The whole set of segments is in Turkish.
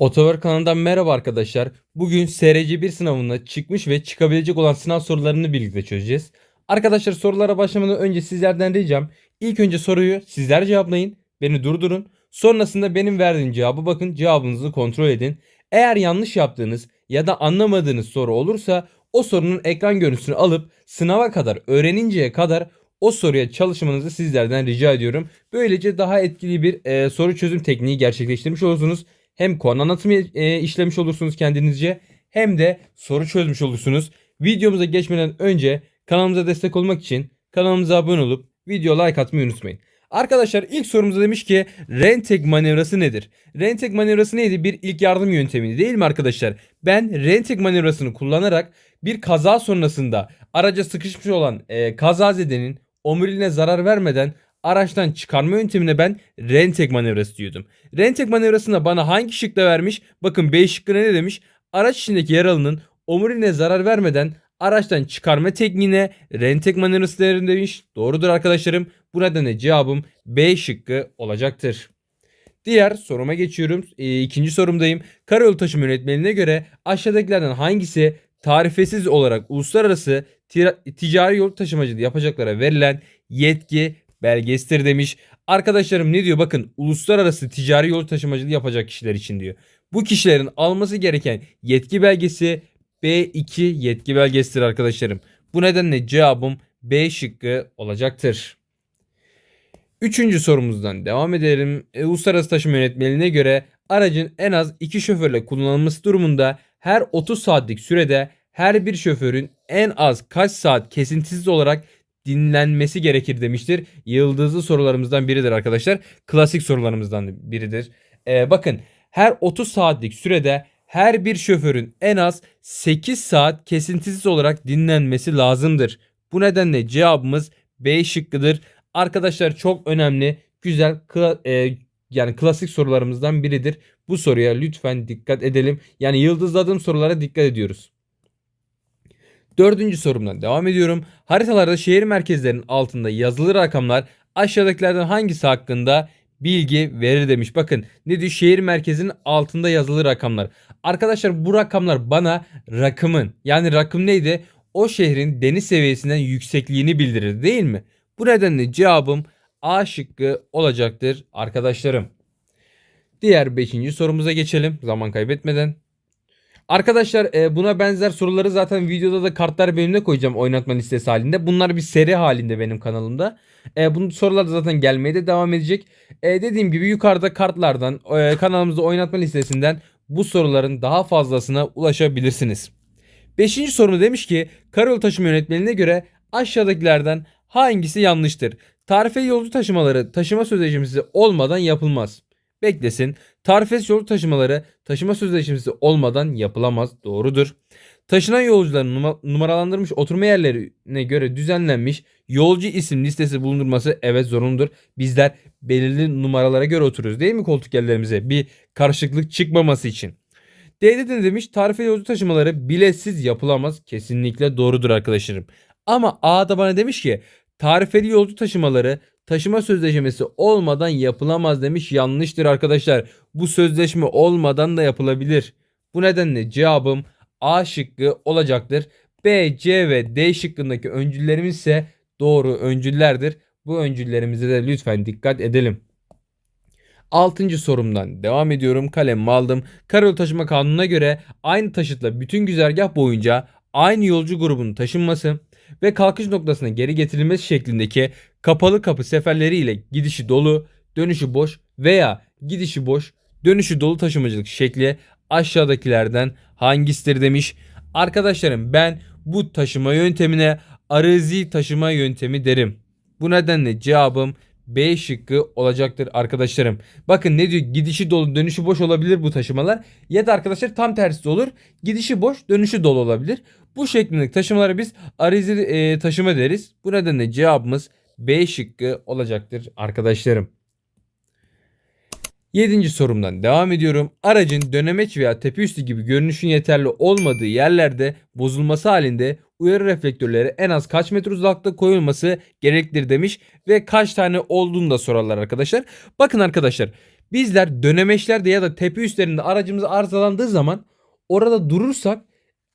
Otover kanalından merhaba arkadaşlar. Bugün SRC 1 sınavında çıkmış ve çıkabilecek olan sınav sorularını birlikte çözeceğiz. Arkadaşlar sorulara başlamadan önce sizlerden ricam ilk önce soruyu sizler cevaplayın. Beni durdurun. Sonrasında benim verdiğim cevabı bakın cevabınızı kontrol edin. Eğer yanlış yaptığınız ya da anlamadığınız soru olursa o sorunun ekran görüntüsünü alıp sınava kadar öğreninceye kadar o soruya çalışmanızı sizlerden rica ediyorum. Böylece daha etkili bir e, soru çözüm tekniği gerçekleştirmiş olursunuz. Hem konu anlatımı e, işlemiş olursunuz kendinizce hem de soru çözmüş olursunuz. Videomuza geçmeden önce kanalımıza destek olmak için kanalımıza abone olup video like atmayı unutmayın. Arkadaşlar ilk sorumuzda demiş ki Rentek manevrası nedir? Rentek manevrası neydi? Bir ilk yardım yöntemiydi değil mi arkadaşlar? Ben Rentek manevrasını kullanarak bir kaza sonrasında araca sıkışmış olan e, kazazedenin omuriline zarar vermeden araçtan çıkarma yöntemine ben Rentek manevrası diyordum. Rentek manevrasında bana hangi şıkla vermiş? Bakın B şıkkına ne demiş? Araç içindeki yaralının omuriline zarar vermeden araçtan çıkarma tekniğine Rentek manevrası denir demiş. Doğrudur arkadaşlarım. Bu nedenle cevabım B şıkkı olacaktır. Diğer soruma geçiyorum. E, ikinci sorumdayım. Karayolu taşıma yönetmeliğine göre aşağıdakilerden hangisi tarifesiz olarak uluslararası ticari yol taşımacılığı yapacaklara verilen yetki belgesidir demiş. Arkadaşlarım ne diyor? Bakın uluslararası ticari yol taşımacılığı yapacak kişiler için diyor. Bu kişilerin alması gereken yetki belgesi B2 yetki belgesidir arkadaşlarım. Bu nedenle cevabım B şıkkı olacaktır. Üçüncü sorumuzdan devam edelim. E, Uluslararası taşıma yönetmeliğine göre aracın en az iki şoförle kullanılması durumunda her 30 saatlik sürede her bir şoförün en az kaç saat kesintisiz olarak dinlenmesi gerekir demiştir. Yıldızlı sorularımızdan biridir arkadaşlar. Klasik sorularımızdan biridir. E, bakın her 30 saatlik sürede her bir şoförün en az 8 saat kesintisiz olarak dinlenmesi lazımdır. Bu nedenle cevabımız B şıkkıdır. Arkadaşlar çok önemli, güzel, kla- e, yani klasik sorularımızdan biridir. Bu soruya lütfen dikkat edelim. Yani yıldızladığım sorulara dikkat ediyoruz. Dördüncü sorumdan devam ediyorum. Haritalarda şehir merkezlerinin altında yazılı rakamlar aşağıdakilerden hangisi hakkında bilgi verir demiş. Bakın ne diyor şehir merkezinin altında yazılı rakamlar. Arkadaşlar bu rakamlar bana rakımın yani rakım neydi? O şehrin deniz seviyesinden yüksekliğini bildirir değil mi? Bu nedenle cevabım A şıkkı olacaktır arkadaşlarım. Diğer 5. sorumuza geçelim zaman kaybetmeden. Arkadaşlar e, buna benzer soruları zaten videoda da kartlar bölümüne koyacağım oynatma listesi halinde. Bunlar bir seri halinde benim kanalımda. E, bunun sorular da zaten gelmeye de devam edecek. E, dediğim gibi yukarıda kartlardan e, kanalımızda oynatma listesinden bu soruların daha fazlasına ulaşabilirsiniz. Beşinci sorumu demiş ki karayolu taşıma yönetmeliğine göre aşağıdakilerden hangisi yanlıştır? Tarifeli yolcu taşımaları taşıma sözleşmesi olmadan yapılmaz. Beklesin. Tarifesiz yolcu taşımaları taşıma sözleşmesi olmadan yapılamaz. Doğrudur. Taşınan yolcuların numa- numaralandırılmış oturma yerlerine göre düzenlenmiş yolcu isim listesi bulundurması evet zorunludur. Bizler belirli numaralara göre oturuyoruz değil mi koltuk yerlerimize? Bir karışıklık çıkmaması için. D'de de demiş tarifeli yolcu taşımaları biletsiz yapılamaz. Kesinlikle doğrudur arkadaşlarım. Ama A'da bana demiş ki tarifeli yolcu taşımaları taşıma sözleşmesi olmadan yapılamaz demiş. Yanlıştır arkadaşlar. Bu sözleşme olmadan da yapılabilir. Bu nedenle cevabım A şıkkı olacaktır. B, C ve D şıkkındaki öncüllerimiz ise doğru öncüllerdir. Bu öncüllerimize de lütfen dikkat edelim. Altıncı sorumdan devam ediyorum. Kalemimi aldım. Karayolu taşıma kanununa göre aynı taşıtla bütün güzergah boyunca aynı yolcu grubunun taşınması ve kalkış noktasına geri getirilmesi şeklindeki kapalı kapı seferleri ile gidişi dolu, dönüşü boş veya gidişi boş, dönüşü dolu taşımacılık şekli aşağıdakilerden hangisidir demiş. Arkadaşlarım ben bu taşıma yöntemine arazi taşıma yöntemi derim. Bu nedenle cevabım B şıkkı olacaktır arkadaşlarım. Bakın ne diyor? Gidişi dolu, dönüşü boş olabilir bu taşımalar. Ya da arkadaşlar tam tersi olur. Gidişi boş, dönüşü dolu olabilir. Bu şeklindeki taşımalara biz arazi e, taşıma deriz. Bu nedenle cevabımız B şıkkı olacaktır arkadaşlarım. Yedinci sorumdan devam ediyorum. Aracın dönemeç veya tepe üstü gibi görünüşün yeterli olmadığı yerlerde bozulması halinde uyarı reflektörleri en az kaç metre uzaklıkta koyulması gereklidir demiş ve kaç tane olduğunu da sorarlar arkadaşlar. Bakın arkadaşlar Bizler dönemeçlerde ya da tepe üstlerinde aracımız arızalandığı zaman orada durursak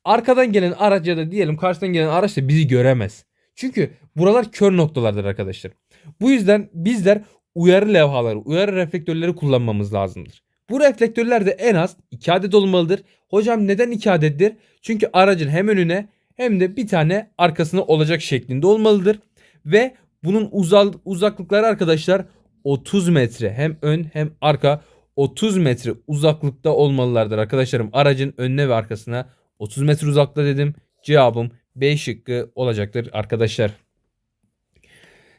arkadan gelen araç ya da diyelim karşıdan gelen araç da bizi göremez. Çünkü buralar kör noktalardır arkadaşlar. Bu yüzden bizler uyarı levhaları, uyarı reflektörleri kullanmamız lazımdır. Bu reflektörler de en az 2 adet olmalıdır. Hocam neden 2 adettir? Çünkü aracın hem önüne hem de bir tane arkasına olacak şeklinde olmalıdır. Ve bunun uzal, uzaklıkları arkadaşlar 30 metre hem ön hem arka 30 metre uzaklıkta olmalılardır arkadaşlarım. Aracın önüne ve arkasına 30 metre uzakta dedim. Cevabım B şıkkı olacaktır arkadaşlar.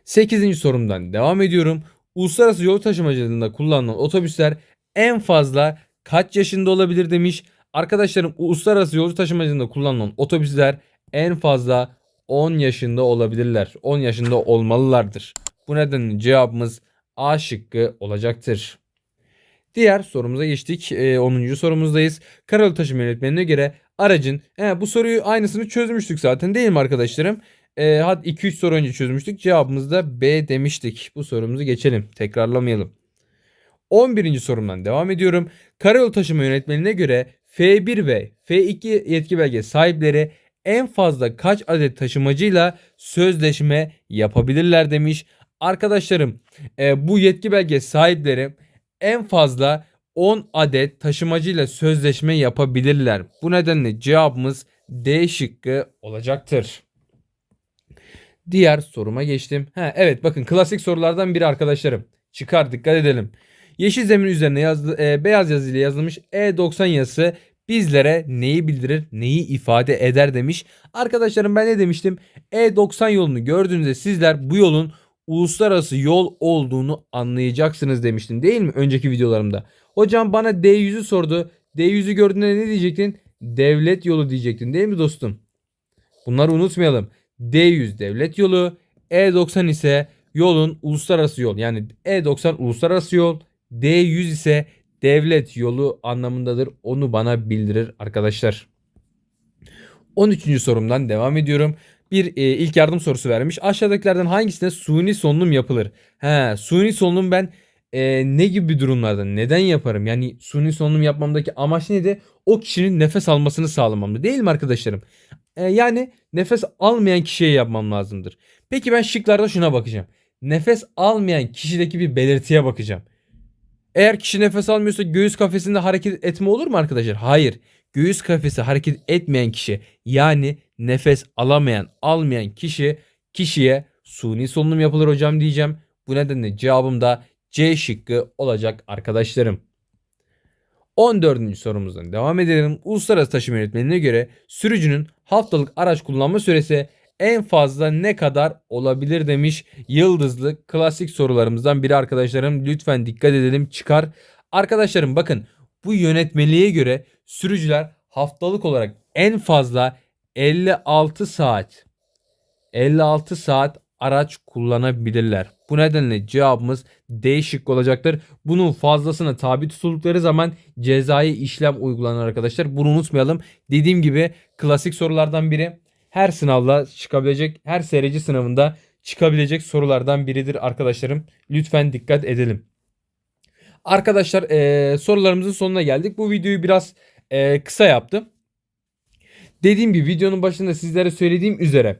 8. sorumdan devam ediyorum. Uluslararası yol taşımacılığında kullanılan otobüsler en fazla kaç yaşında olabilir demiş. Arkadaşlarım uluslararası yolcu taşımacılığında kullanılan otobüsler en fazla 10 yaşında olabilirler. 10 yaşında olmalılardır. Bu nedenle cevabımız A şıkkı olacaktır. Diğer sorumuza geçtik. Ee, 10. sorumuzdayız. Karayolu taşıma yönetmenine göre aracın he, bu soruyu aynısını çözmüştük zaten değil mi arkadaşlarım? Ee, hadi 2-3 soru önce çözmüştük. Cevabımız da B demiştik. Bu sorumuzu geçelim. Tekrarlamayalım. 11. sorumdan devam ediyorum. Karayolu taşıma yönetmenine göre F1 ve F2 yetki belge sahipleri en fazla kaç adet taşımacıyla sözleşme yapabilirler demiş. Arkadaşlarım e, bu yetki belge sahipleri en fazla 10 adet taşımacıyla sözleşme yapabilirler. Bu nedenle cevabımız D şıkkı olacaktır. Diğer soruma geçtim. Ha, evet bakın klasik sorulardan biri arkadaşlarım. Çıkar dikkat edelim. Yeşil zemin üzerine yazdı, e, beyaz yazıyla yazılmış E90 yazısı bizlere neyi bildirir, neyi ifade eder demiş. Arkadaşlarım ben ne demiştim? E90 yolunu gördüğünüzde sizler bu yolun uluslararası yol olduğunu anlayacaksınız demiştim değil mi önceki videolarımda. Hocam bana D100'ü sordu. D100'ü gördüğünde ne diyecektin? Devlet yolu diyecektin değil mi dostum? Bunları unutmayalım. D100 devlet yolu, E90 ise yolun uluslararası yol. Yani E90 uluslararası yol, D100 ise devlet yolu anlamındadır. Onu bana bildirir arkadaşlar. 13. sorumdan devam ediyorum. Bir e, ilk yardım sorusu vermiş. Aşağıdakilerden hangisine suni solunum yapılır? He, suni solunum ben e, ne gibi durumlarda neden yaparım? Yani suni solunum yapmamdaki amaç neydi? O kişinin nefes almasını sağlamamdı değil mi arkadaşlarım? E, yani nefes almayan kişiye yapmam lazımdır. Peki ben şıklarda şuna bakacağım. Nefes almayan kişideki bir belirtiye bakacağım. Eğer kişi nefes almıyorsa göğüs kafesinde hareket etme olur mu arkadaşlar? Hayır. Göğüs kafesi hareket etmeyen kişi yani nefes alamayan, almayan kişi kişiye suni solunum yapılır hocam diyeceğim. Bu nedenle cevabım da C şıkkı olacak arkadaşlarım. 14. sorumuzdan devam edelim. Uluslararası taşıma yönetmenine göre sürücünün haftalık araç kullanma süresi en fazla ne kadar olabilir demiş. Yıldızlı klasik sorularımızdan biri arkadaşlarım. Lütfen dikkat edelim çıkar. Arkadaşlarım bakın bu yönetmeliğe göre sürücüler haftalık olarak en fazla 56 saat 56 saat araç kullanabilirler. Bu nedenle cevabımız D şıkkı olacaktır. Bunun fazlasına tabi tutuldukları zaman cezai işlem uygulanır arkadaşlar. Bunu unutmayalım. Dediğim gibi klasik sorulardan biri her sınavla çıkabilecek, her SRC sınavında çıkabilecek sorulardan biridir arkadaşlarım. Lütfen dikkat edelim. Arkadaşlar e, sorularımızın sonuna geldik. Bu videoyu biraz e, kısa yaptım. Dediğim gibi videonun başında sizlere söylediğim üzere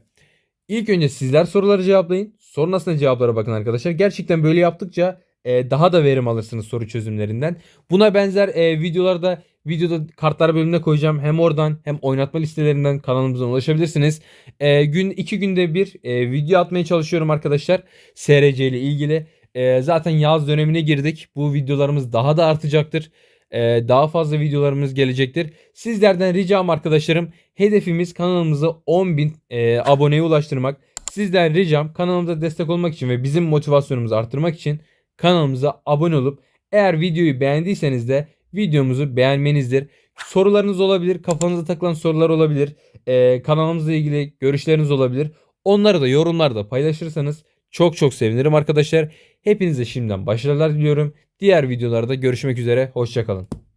ilk önce sizler soruları cevaplayın. Sonrasında cevaplara bakın arkadaşlar. Gerçekten böyle yaptıkça daha da verim alırsınız soru çözümlerinden. Buna benzer videolarda videoda kartlar bölümüne koyacağım. Hem oradan hem oynatma listelerinden kanalımıza ulaşabilirsiniz. E, gün iki günde bir e, video atmaya çalışıyorum arkadaşlar. SRC ile ilgili. E, zaten yaz dönemine girdik. Bu videolarımız daha da artacaktır. E, daha fazla videolarımız gelecektir. Sizlerden ricam arkadaşlarım hedefimiz kanalımıza 10.000 e, aboneye ulaştırmak. Sizden ricam kanalımıza destek olmak için ve bizim motivasyonumuzu arttırmak için kanalımıza abone olup eğer videoyu beğendiyseniz de videomuzu beğenmenizdir. Sorularınız olabilir, kafanıza takılan sorular olabilir, ee, kanalımızla ilgili görüşleriniz olabilir. Onları da yorumlarda paylaşırsanız çok çok sevinirim arkadaşlar. Hepinize şimdiden başarılar diliyorum. Diğer videolarda görüşmek üzere, hoşçakalın.